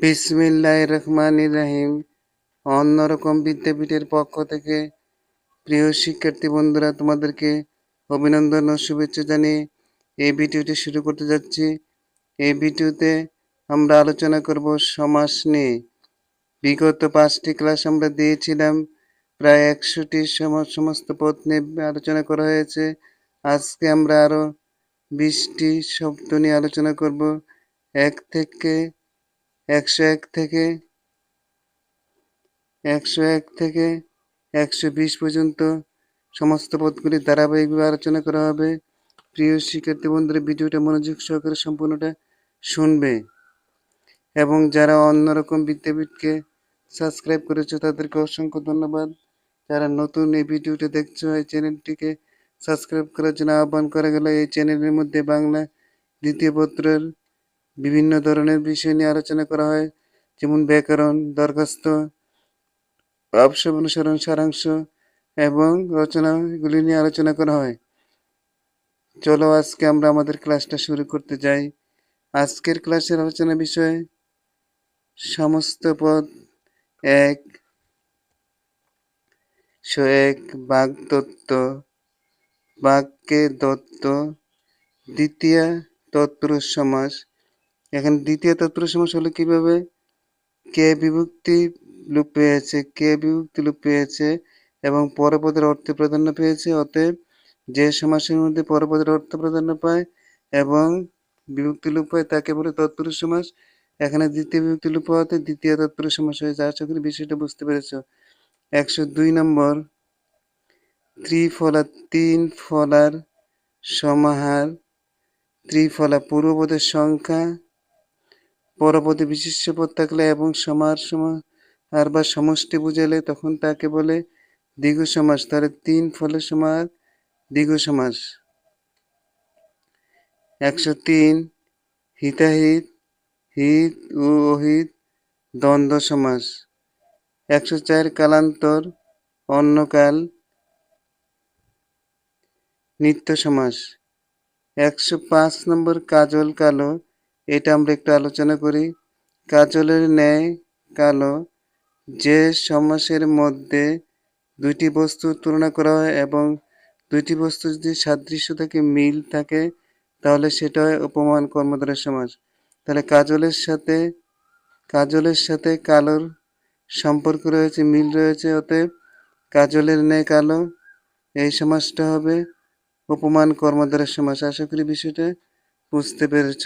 বিসমিল্লাহ রহমান রাহিম। অন্যরকম বিদ্যাপীঠের পক্ষ থেকে প্রিয় শিক্ষার্থী বন্ধুরা, তোমাদেরকে অভিনন্দন ও শুভেচ্ছা জানিয়ে এই ভিডিওটি শুরু করতে যাচ্ছি। এই ভিডিওতে আমরা আলোচনা করব সমাস নিয়ে। বিগত পাঁচটি ক্লাস আমরা দিয়েছিলাম, প্রায় একশোটি সম- সমস্ত পদ নিয়ে আলোচনা করা হয়েছে। আজকে আমরা আরও বিশটি শব্দ নিয়ে আলোচনা করব। এক থেকে একশো এক থেকে একশো এক থেকে একশো বিশ পর্যন্ত সমস্ত পদগুলি ধারাবাহিকভাবে আলোচনা করা হবে। প্রিয় শিক্ষার্থী বন্ধুরা, ভিডিওটা মনোযোগ সহকারে সম্পূর্ণটা শুনবে এবং যারা অন্যরকম বিদ্যাপীঠকে সাবস্ক্রাইব করেছ, তাদেরকে অসংখ্য ধন্যবাদ। যারা নতুন এই ভিডিওটা দেখছ, এই চ্যানেলটিকে সাবস্ক্রাইব করার জন্য আহ্বান করা গেল। এই চ্যানেলের মধ্যে বাংলা দ্বিতীয় পত্রের বিভিন্ন ধরনের বিষয় নিয়ে আলোচনা করা হয়, যেমন ব্যাকরণ, দরখাস্ত অনুসরণ, সারাংশ এবং রচনা এগুলি নিয়ে আলোচনা করা হয়। চলো আজকে আমরা আমাদের ক্লাসটা শুরু করতে যাই। আজকের ক্লাসের আলোচনা বিষয়, সমস্ত পদ এক। এক বাঘ বাক্যে দত্ত। দ্বিতীয় তৎপুরুষ সমাস। এখানে দ্বিতীয় তৎপুরুষ সমাস হলো কীভাবে কে বিভক্তি লোপ পেয়েছে, কে বিভক্তি লোপ পেয়েছে এবং পরপদের অর্থে প্রাধান্য পেয়েছে। অতএব যে সমাসের মধ্যে পরপদের অর্থ প্রাধান্য পায় এবং বিভক্তি লোপ পায়, তাকে বলে তৎপুরুষ সমাস। এখানে দ্বিতীয় বিভক্তি লোপ হওয়াতে দ্বিতীয় তৎপুরুষ সমাস হয়েছে। আশা করি বিষয়টা বুঝতে পেরেছ। একশো দুই নম্বর, ত্রিফলা তিন ফলার সমাহার, ত্রিফলা পূর্বপদের সংখ্যা পরপদে বিশিষ্ট পদ থাকলে এবং সমার সমাহার বা সমষ্টি বুঝালে তখন তাকে বলে দ্বিগু সমাস। তাহলে তিন ফলের সমার দ্বিগু সমাস। একশো তিন, হিতাহিত, হিত ও অহিত, দ্বন্দ্ব সমাস। একশো চার, কালান্তর অন্যকাল নিত্য সমাস। একশো পাঁচ নম্বর, কাজল কালো এটা আমরা একটু আলোচনা করি। কাজলের ন্যায় কালো, যে সমাসের মধ্যে দুইটি বস্তুর তুলনা করা হয় এবং দুইটি বস্তু যদি সাদৃশ্য থাকে মিল থাকে, তাহলে সেটা হয় উপমান কর্মধারের সমাস। তাহলে কাজলের সাথে কাজলের সাথে কালোর সম্পর্ক রয়েছে, মিল রয়েছে, অতএব কাজলের ন্যায় কালো, এই সমাজটা হবে উপমান কর্মধারের সমাস। আশা করি বিষয়টা বুঝতে পেরেছ।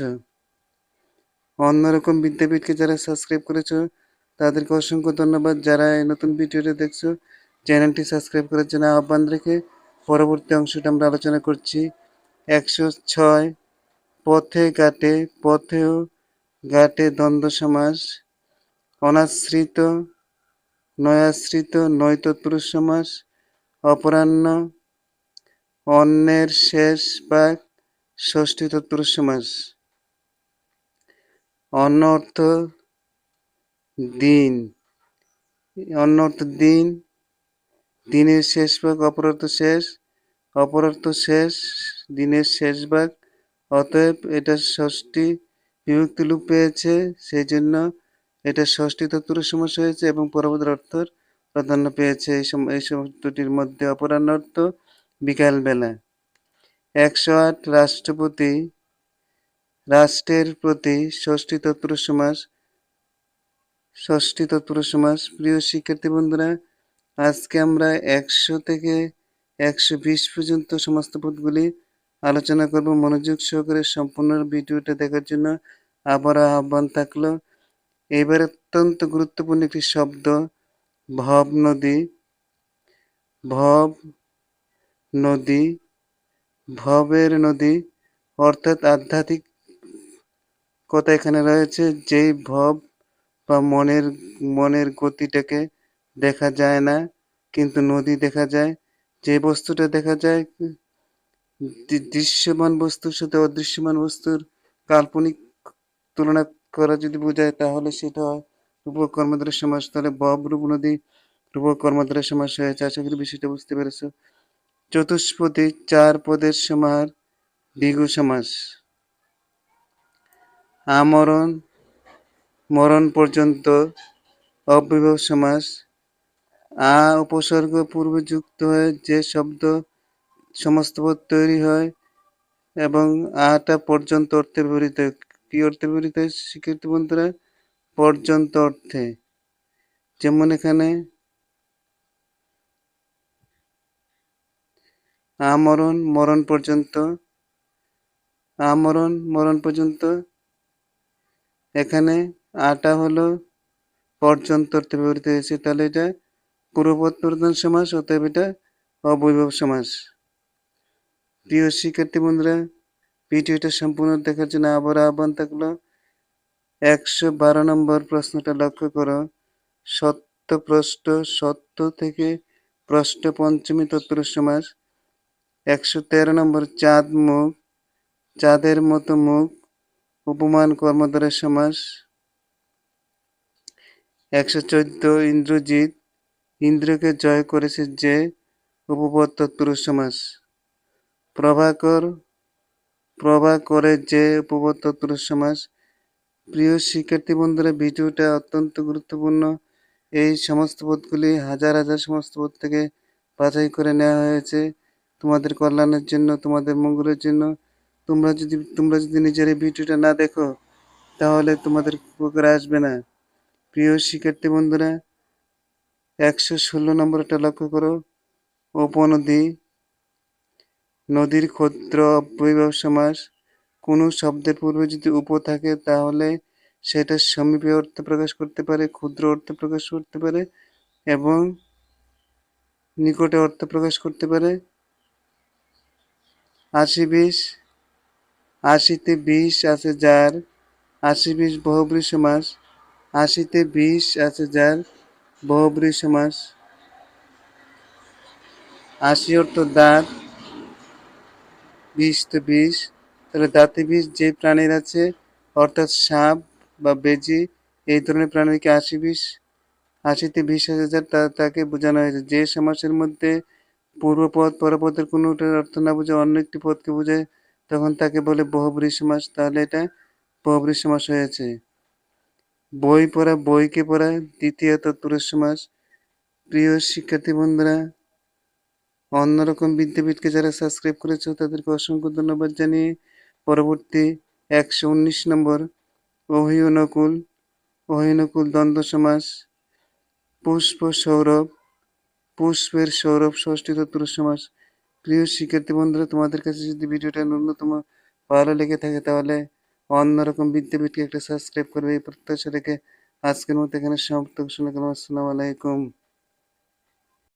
অন্যরকম বিদ্যাপীঠকে যারা সাবস্ক্রাইব করেছ, তাদেরকে অসংখ্য ধন্যবাদ। যারা এই নতুন ভিডিওটা দেখছ, চ্যানেলটি সাবস্ক্রাইব করার জন্য আহ্বান রেখে পরবর্তী অংশটা আমরা আলোচনা করছি। একশো ছয়, পথে ঘাটে, পথেও ঘাটে দ্বন্দ্ব সমাস, অনাশ্রিত নয়াশ্রিত নৈতৎপুরুষ সমাস, অপরাহ্ন, অন্যের শেষ ভাগ ষষ্ঠী তৎপুরুষ সমাস। অন্য অর্থ দিন। অন্য অর্থ দিন, দিনের শেষ ভাগ অপরার্থ শেষ অপরার্থ শেষ, দিনের শেষ ভাগ। অতএব এটা ষষ্ঠী বিভক্তি লোপ পেয়েছে সেই জন্য এটা ষষ্ঠী তত্ত্বের সমস্যা হয়েছে এবং পরবর্তী অর্থর প্রাধান্য পেয়েছে। এই এই শব্দটির মধ্যে অপরাহ্ন অর্থ বিকালবেলা। একশো আট রাষ্ট্রপতি রাষ্ট্রের প্রতি ষষ্ঠী তত্ত্ব সমাস ষষ্ঠী তত্ত্ব সমাস প্রিয় শিক্ষার্থী বন্ধুরা, আজকে আমরা একশো থেকে একশো বিশ পর্যন্ত সমস্ত পদগুলি আলোচনা করব। মনোযোগ সহকারে সম্পূর্ণ ভিডিওটা দেখার জন্য আবার আহ্বান থাকল। এবার অত্যন্ত গুরুত্বপূর্ণ একটি শব্দ, ভব নদী। ভব নদী, ভবের নদী, অর্থাৎ আধ্যাত্মিক কথা এখানে রয়েছে, যেই ভব বা মনের মনের গতিটাকে দেখা যায় না, কিন্তু নদী দেখা যায়। যে বস্তুটা দেখা যায় দৃশ্যমান বস্তুর সাথে অদৃশ্যমান বস্তুর কাল্পনিক তুলনা করা যদি বোঝায়, তাহলে সেটা হয় রূপক সমাস। তাহলে বব রূপ নদী রূপক কর্মধারের সমাস হয়েছে। আশা করি বিষয়টা বুঝতে পেরেছ। চতুষ্পদী চার পদের সমাহার, দ্বিগু সমাস। আমরণ, মরণ পর্যন্ত অব্যয়ভাব সমাস। আ উপসর্গ পূর্বে যুক্ত হয়ে যে শব্দ সমস্ত পদ তৈরি হয় এবং আটা পর্যন্ত অর্থে ব্যবহৃত কি অর্থে ব্যবহৃত হয়? বন্ধুরা, পর্যন্ত অর্থে। যেমন এখানে, আমরণ, মরণ পর্যন্ত, আমরণ, মরণ পর্যন্ত এখানে আটা হলো পর্যন্ত ব্যবহৃত হয়েছে, তাহলে এটা পূর্বপদ প্রধান সমাস, অতএব এটা অবৈভব সমাস। প্রিয় শিক্ষার্থী বন্ধুরা, ভিডিওটা সম্পূর্ণ দেখার জন্য আবার আহ্বান থাকল, একশো বারো নম্বর প্রশ্নটা লক্ষ্য করো। সত্য প্রশ্ন, সত্য থেকে প্রশ্ন পঞ্চমী তত্ত্ব সমাস, একশো তেরো নম্বর চাঁদ মুখ, চাঁদের মতো মুখ উপমান কর্মধারের সমাস একশো চোদ্দ ইন্দ্রজিৎ ইন্দ্রকে জয় করেছে যে উপপদ তৎপুরুষ সমাস প্রভাকর প্রভা করে যে উপপদ তৎপুরুষ সমাস প্রিয় শিক্ষার্থী বন্ধুরা, ভিডিওটা অত্যন্ত গুরুত্বপূর্ণ। এই সমস্ত পদগুলি হাজার হাজার সমস্ত পদ থেকে বাছাই করে নেওয়া হয়েছে। তোমাদের কল্যাণের জন্য, তোমাদের মঙ্গলের জন্য। তোমরা যদি তোমরা যদি নিজের এই ভিডিওটা না দেখো, তাহলে তোমাদের উপকারে আসবে না। প্রিয় শিক্ষার্থী বন্ধুরা, একশো ষোলো নম্বরটা লক্ষ্য করো। উপনদী নদীর ক্ষুদ্র অব্যয়ভাব সমাস। কোনো শব্দের পূর্বে যদি উপ থাকে, তাহলে সেটা সমীপে অর্থ প্রকাশ করতে পারে, ক্ষুদ্র অর্থ প্রকাশ করতে পারে, এবং নিকটে অর্থ প্রকাশ করতে পারে। আশি বিশ আশিতে বিশ আছে যার, আশি বিশ বহুব্রী সমাস, আশিতে বিশ আছে যার, বহুব্রী সমাস। আশি অর্থ দাঁত বিষ তো বিষ তাহলে দাঁতে বিষ যে প্রাণীর আছে, অর্থাৎ সাপ বা বেজি, এই ধরনের প্রাণীকে আশি বিষ আশিতে বিশ তা তাকে বোঝানো হয়েছে। যে সমাসের মধ্যে পূর্বপদ, পরপদের কোনোটার অর্থ না বুঝে অন্য একটি পদকে বোঝায় তখন তাকে বলে বহুব্রী সমাস তাহলে এটা বহুব্রী সমাস হয়েছে। বই পড়া, বইকে পড়া দ্বিতীয় তৎপুরুষ সমাস প্রিয় শিক্ষার্থী বন্ধুরা, অন্যরকম বিদ্যাপীঠকে যারা সাবস্ক্রাইব করেছ, তাদেরকে অসংখ্য ধন্যবাদ জানিয়ে পরবর্তী একশো উনিশ নম্বর অহিনকুল অহিনকুল দ্বন্দ্ব সমাস, পুষ্প সৌরভ, পুষ্পের সৌরভ ষষ্ঠী তৎপুরুষ সমাস প্রিয় শিক্ষার্থী বন্ধুরা, তোমাদের কাছে যদি ভিডিওটা ন্যূনতম ভালো লেগে থাকে, তাহলে অন্যরকম বিদ্যাপীঠকে একটা সাবস্ক্রাইব করবে। এই প্রত্যাশা রেখে আজকের মতো এখানে সমাপ্ত। ঘোষণা করলাম আসসালামু আলাইকুম।